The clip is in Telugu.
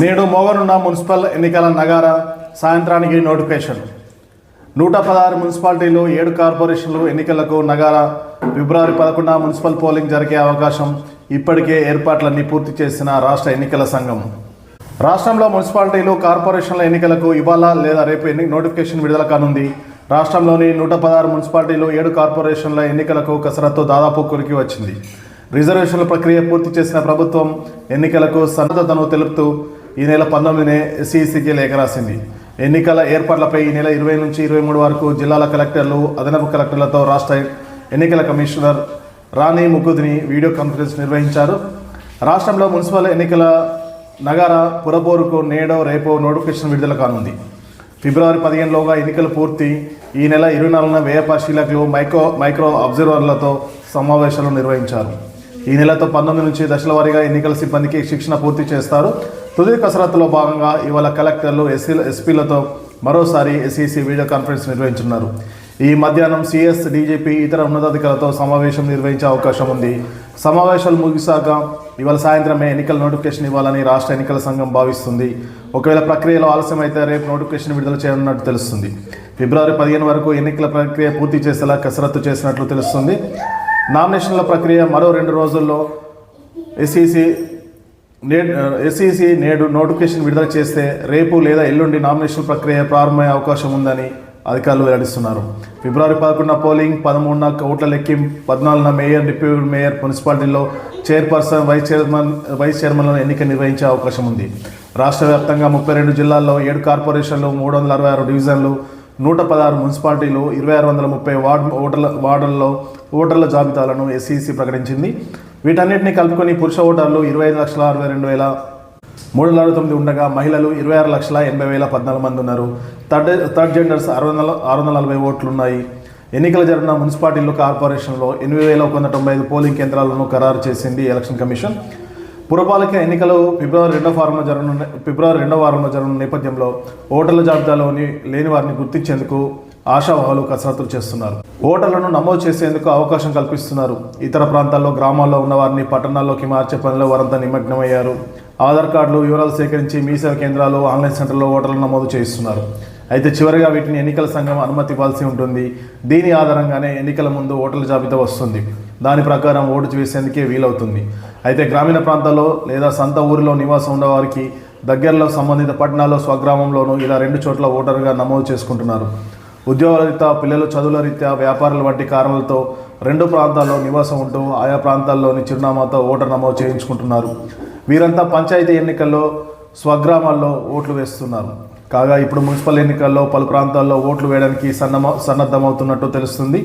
నేడు మోగనున్న మున్సిపల్ ఎన్నికల నగార సాయంత్రానికి నోటిఫికేషన్. నూట పదహారు మున్సిపాలిటీలు ఏడు కార్పొరేషన్లు ఎన్నికలకు నగార ఫిబ్రవరి పదకొండున మున్సిపల్ పోలింగ్ జరిగే అవకాశం ఇప్పటికే ఏర్పాట్లన్నీ పూర్తి చేసిన రాష్ట్ర ఎన్నికల సంఘం. రాష్ట్రంలో మున్సిపాలిటీలు కార్పొరేషన్ల ఎన్నికలకు ఇవాళ లేదా రేపు ఎన్ని నోటిఫికేషన్ విడుదల కానుంది. రాష్ట్రంలోని నూట పదహారు మున్సిపాలిటీలు ఏడు కార్పొరేషన్ల ఎన్నికలకు కసరత్తు దాదాపు కొరికి వచ్చింది. రిజర్వేషన్ల ప్రక్రియ పూర్తి చేసిన ప్రభుత్వం ఎన్నికలకు సన్నద్ధతను తెలుపుతూ ఈ నెల పంతొమ్మిదినే ఎస్ఈసికి లేఖ రాసింది. ఎన్నికల ఏర్పాట్లపై ఈ నెల ఇరవై నుంచి ఇరవై మూడు వరకు జిల్లాల కలెక్టర్లు అదనపు కలెక్టర్లతో రాష్ట్ర ఎన్నికల commissioner Rani Kumudini video conference నిర్వహించారు. రాష్ట్రంలో మున్సిపల్ ఎన్నికల నగర పురపోరుకు నేడో రేపో నోటిఫికేషన్ విడుదల కానుంది. ఫిబ్రవరి పదిహేనులోగా ఎన్నికలు పూర్తి. ఈ నెల ఇరవై నాలుగున వ్యయ పరిశీలకులు మైక్రో మైక్రో అబ్జర్వర్లతో సమావేశాలు నిర్వహించారు. ఈ నెలతో పంతొమ్మిది నుంచి దశల వారీగా ఎన్నికల సిబ్బందికి శిక్షణ పూర్తి చేస్తారు. తుది కసరత్తులో భాగంగా ఇవాళ కలెక్టర్లు ఎస్సీ ఎస్పీలతో మరోసారి ఎస్ఈసి వీడియో కాన్ఫరెన్స్ నిర్వహించున్నారు ఈ మధ్యాహ్నం సిఎస్ డీజీపీ ఇతర ఉన్నతాధికారులతో సమావేశం నిర్వహించే అవకాశం ఉంది. సమావేశాలు ముగిశాక ఇవాళ సాయంత్రమే ఎన్నికల నోటిఫికేషన్ ఇవ్వాలని రాష్ట్ర ఎన్నికల సంఘం భావిస్తుంది. ఒకవేళ ప్రక్రియలో ఆలస్యమైతే రేపు నోటిఫికేషన్ విడుదల చేయనున్నట్టు తెలుస్తుంది. ఫిబ్రవరి పదిహేను వరకు ఎన్నికల ప్రక్రియ పూర్తి చేసేలా కసరత్తు చేసినట్లు తెలుస్తుంది. నామినేషన్ల ప్రక్రియ మరో రెండు రోజుల్లో ఎస్ఈసి నేడు ఎస్ఈసి నేడు నోటిఫికేషన్ విడుదల చేస్తే రేపు లేదా ఎల్లుండి నామినేషన్ ప్రక్రియ ప్రారంభమయ్యే అవకాశం ఉందని అధికారులు వెల్లడిస్తున్నారు. ఫిబ్రవరి పదకొండున పోలింగ్ పదమూడున ఓట్ల లెక్కింపు పద్నాలుగున మేయర్ డిప్యూటీ మేయర్ మున్సిపాలిటీలో చైర్పర్సన్ వైస్ చైర్మన్ వైస్ చైర్మన్లను ఎన్నిక నిర్వహించే అవకాశం ఉంది. రాష్ట్ర వ్యాప్తంగా ముప్పై రెండు జిల్లాల్లో ఏడు కార్పొరేషన్లు మూడు వందల అరవై ఆరు డివిజన్లు నూట పదహారు మున్సిపాలిటీలు ఇరవై ఆరు వందల ముప్పై వార్డు ఓటర్ల వార్డుల్లో ఓటర్ల జాబితాలను ఎస్ఈసి ప్రకటించింది. వీటన్నిటిని కలుపుకొని పురుష ఓటర్లు ఇరవై ఐదు లక్షల అరవై రెండు వేల మూడు వందల అరవై తొమ్మిది ఉండగా మహిళలు ఇరవై ఆరు లక్షల ఎనభై వేల పద్నాలుగు మంది ఉన్నారు. థర్డ్ థర్డ్ జెండర్స్ ఆరు వందల ఆరు వందల నలభై ఓట్లు ఉన్నాయి ఎన్నికలు జరిగిన మున్సిపాలిటీలు కార్పొరేషన్లో ఎనిమిది వేల ఒక వంద తొంభై ఐదు పోలింగ్ కేంద్రాలను ఖరారు చేసింది ఎలక్షన్ కమిషన్. పురపాలక ఎన్నికలు ఫిబ్రవరి రెండో వారంలో జరగనున్న ఫిబ్రవరి రెండో వారంలో జరగనున్న నేపథ్యంలో ఓటర్ల జాబితాలోని లేని వారిని గుర్తించేందుకు ఆశావాహులు కసరత్తులు చేస్తున్నారు. ఓటర్లను నమోదు చేసేందుకు అవకాశం కల్పిస్తున్నారు. ఇతర ప్రాంతాల్లో గ్రామాల్లో ఉన్న వారిని పట్టణాల్లోకి మార్చే పనిలో వారంతా నిమగ్నమయ్యారు. ఆధార్ కార్డులు వివరాలు సేకరించి మీ సేవ కేంద్రాలు ఆన్లైన్ సెంటర్లో ఓటర్లు నమోదు చేయిస్తున్నారు. అయితే చివరిగా వీటిని ఎన్నికల సంఘం అనుమతి ఇవ్వాల్సి ఉంటుంది. దీని ఆధారంగానే ఎన్నికల ముందు ఓటర్ల జాబితా వస్తుంది. దాని ప్రకారం ఓటు వేసేందుకే వీలవుతుంది. అయితే గ్రామీణ ప్రాంతాల్లో లేదా సొంత ఊరిలో నివాసం ఉన్నవారికి దగ్గరలో సంబంధిత పట్టణాల్లో స్వగ్రామంలోనూ ఇలా రెండు చోట్ల ఓటరుగా నమోదు చేసుకుంటున్నారు. ఉద్యోగాల రీత్యా పిల్లలు చదువుల రీత్యా వ్యాపారాల వంటి కారణాలతో రెండు ప్రాంతాల్లో నివాసం ఉంటూ ఆయా ప్రాంతాల్లోని చిరునామాతో ఓటర్ నమోదు చేయించుకుంటున్నారు. వీరంతా పంచాయతీ ఎన్నికల్లో స్వగ్రామాల్లో ఓట్లు వేస్తున్నారు. కాగా ఇప్పుడు మున్సిపల్ ఎన్నికల్లో పలు ప్రాంతాల్లో ఓట్లు వేయడానికి సన్నమ సన్నద్ధమవుతున్నట్టు తెలుస్తుంది.